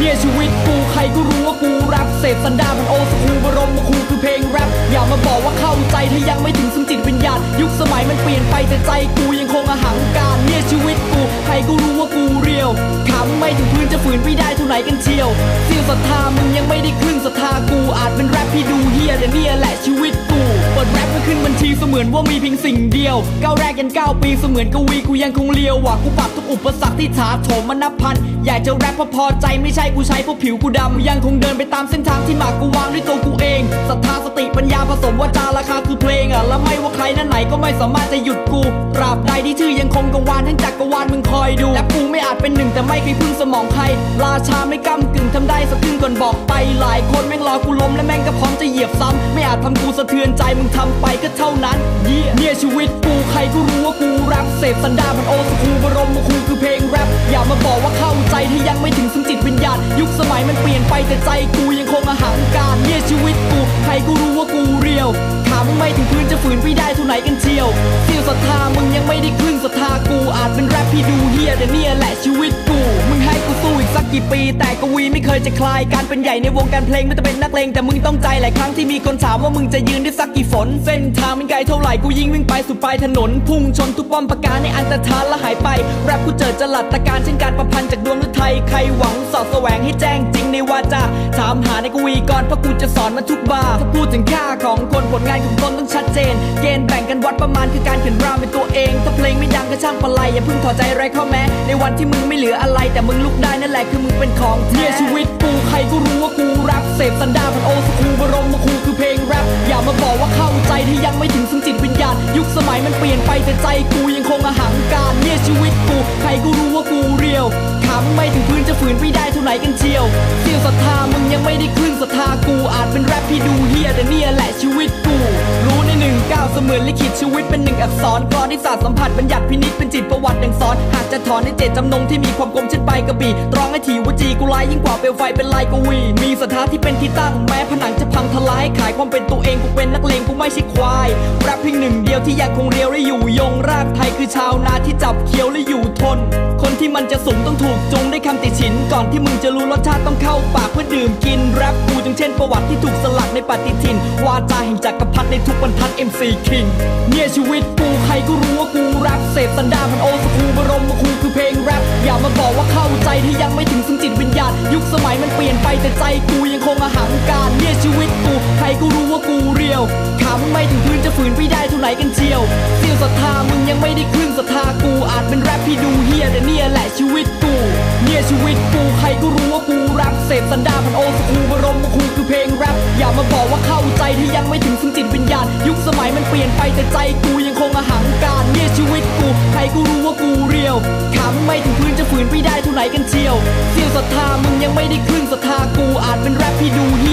เนี่ยชีวิตกูใครก็รู้ว่ากูแรปเสพสันดานมันโอสคูบรมคูคือเพลงแรปอย่ามาบอกว่าเข้าใจถ้ายังไม่ถึงซึ่งจิตวิญญาณยุคสมัยมันเปลี่ยนไปแต่ใจกูยังคงอหังการเนี่ยชีวิตกูใครก็รู้ว่ากูเรียวขำไม่ถึงพื้นจะฝืนไม่ได้เท่าไหนกันเชียวเสียวศรัทธามึงยังไม่ได้ครึ่งศรัทธากูอาจเป็นแรปที่ดู เสมือนว่ามีเพียงสิ่งเดียวก้าวแรกยันก้าวปีเสมือนกวีกูยังคงเลียวว่ะกูปรับทุกอุปสรรคที่ถาโถมมานับพันอยากจะแรปเพราะพอใจไม่ใช่กูใช้เพราะผิวกูดำกูยังคงเดินไปตามเส้นทางที่หมากกูวางด้วยตัวกูเองศรัทธาสติปัญญาผสมวาจาราคาคือเพลงอะและไม่ว่าใครนั้นไหนก็ไม่สามารถจะหยุดกูตราบใดที่ชื่อยังคงกังวานทั้งจักรวาลมึงคอยดูและกูไม่อาจเป็นหนึ่งแต่ไม่เคยพึ่งสมองใครราชาไม่ก้ากึ่งทำได้สักครึ่งก่อนบอก หลายคนแม่งรอกูล้มและแม่งก็พร้อมจะเหยียบซ้ำไม่อาจทำกูสะเทือนใจมึงทำไปก็เท่านั้นเหี้ยเนี่ยชีวิตกูใครก็รู้ว่ากูแรปเสพสันดานมันโอสคูบรมมาคูคือเพลงแรปอย่ามาบอกว่าเข้าใจที่ยังไม่ถึงซึ่งจิตวิญญาณยุคสมัยมันเปลี่ยนไปแต่ใจกูยังคงอหังการเนี่ยชีวิตกูใครก็รู้ว่ากูเรียวขำไม่ถึงพื้นจะฝืนไม่ได้เท่าไหนกันเชียวเสียวศรัทธามึงยังไม่ได้ครึ่งศรัทธากูอาจเป็นแรปที่ดูเฮียแต่เนี่ยแหละชีวิตกู กี่ปี แต่กวีไม่เคยจะคลาย การเป็นใหญ่ในวงการเพลงไม่ต้องเป็นนักเลงแต่มึงต้องใจหลายครั้งที่มีคนถามว่ามึงจะยืนได้สักกี่ฝน เส้นทางมันไกลเท่าไหร่กูยิงวิ่งไปสู่ปลายถนน พุ่งชนทุกป้อมปราการในอันตรธานและหายไปแรปกูเจอจลัดตะการเช่นการประพันธ์จากดวงฤทัยใครหวังสอดแสวงให้แจ้งจริงในวาจาถามหาในกวีก่อนเพราะกูจะสอนมันทุกบาร์ถ้าพูดถึงค่าของคนผลงานของตนต้อง เจน เกณฑ์แบ่งกันวัดประมาณคือการเขียนรามเป็นตัวเอง ถ้าเพลงไม่ดังก็ช่างปะไลอย่าเพิ่งถอดใจไร้ข้อแม้ ในวันที่มึงไม่เหลืออะไร แต่มึงลุกได้นั่นแหละคือมึงเป็นของเนี่ยชีวิตกูใครก็รู้ว่ากูรักเสพสันดานมันโอสคู ยุคสมัยมันเปลี่ยนไปแต่ใจกูยังคงอหังการเนี่ยชีวิตกู ใครก็รู้ว่ากูเรียวขำไม่ถึงพื้นจะฝืนไม่ได้เท่าไหนกันเชียวเสียวศรัทธามึงยังไม่ได้ครึ่งศรัทธากูอาจเป็นแรปที่ดูเฮียแต่เนี่ยแหละชีวิตกูรู้ในหนึ่งก้าวเสมือนลิขิตชีวิตเป็นหนึ่งอักษรกรอนที่ศาสตร์สัมผัสบัญญัติพินิจเป็นจิตประวัติดังสอนหากจะถอนในเจตจำนงที่มีความคมเช่นไปกระบี่ตรองให้ถีวจีกูลายยิ่งกว่าเปลวไฟเป็นลายกวี มีสถานที่เป็นที่ตั้งแม้ผนังจะพังทลายขายความเป็นตัวเองกูเป็นนักเลงกูไม่ใช่ ยวที่ยังคงเรียวและอยู่ยงรากไทยคือชาวนาที่จับเคี้ยวและอยู่ทน คนที่มันจะสูงต้องถูกจุงด้คำติฉิน ก่อนที่มึงจะรู้รสชาติต้องเข้าปากเพื่อดื่มกินแรปกูจึงเช่นประวัติที่ถูกสลักในปฏิทิน วาจาแห่งจักรพรรดิในทุกบรรทัด MC King เนี่ยชีวิตกูใครก็รู้ว่ากูแรปเสพสันดานมันโอสคูบรมคูคือเพลงแรปอย่ามาบอกว่าเข้าใจที่ยังไม่ถึงซึ่งจิตวิญญาณ ยุคสมัยมันเปลี่ยนไปแต่ใจกูยังคงอหังการเนี่ยชีวิตกู ก็รู้ว่ากูเรียวขำไม่ถึงพื้นจะฝืนไม่ได้เท่าไหนกันเชียวเสียวศรัทธามึงยังไม่ได้ครึ่งศรัทธากูอาจเป็นแรปที่ดูเฮียแต่เนี่ยแหละชีวิตกู เนี่ยชีวิตกูใครก็รู้ว่ากูแรปเสพสันดานมันโอสคูบรมคูคือเพลงแรปอย่ามาบอกว่าเข้าใจที่ยังไม่ถึงซึ่งจิตวิญญาณยุคสมัยมันเปลี่ยนไปแต่ใจกูยังคงอหังการเนี่ยชีวิตกูใครก็รู้ว่ากูเรียวขำไม่ถึงพื้นจะฝืนไม่ได้เท่าไหนกันเชียวเสียวศรัทธามึงยังไม่ได้ครึ่งศรัทธากูอาจเป็นแรปที่ดูเฮี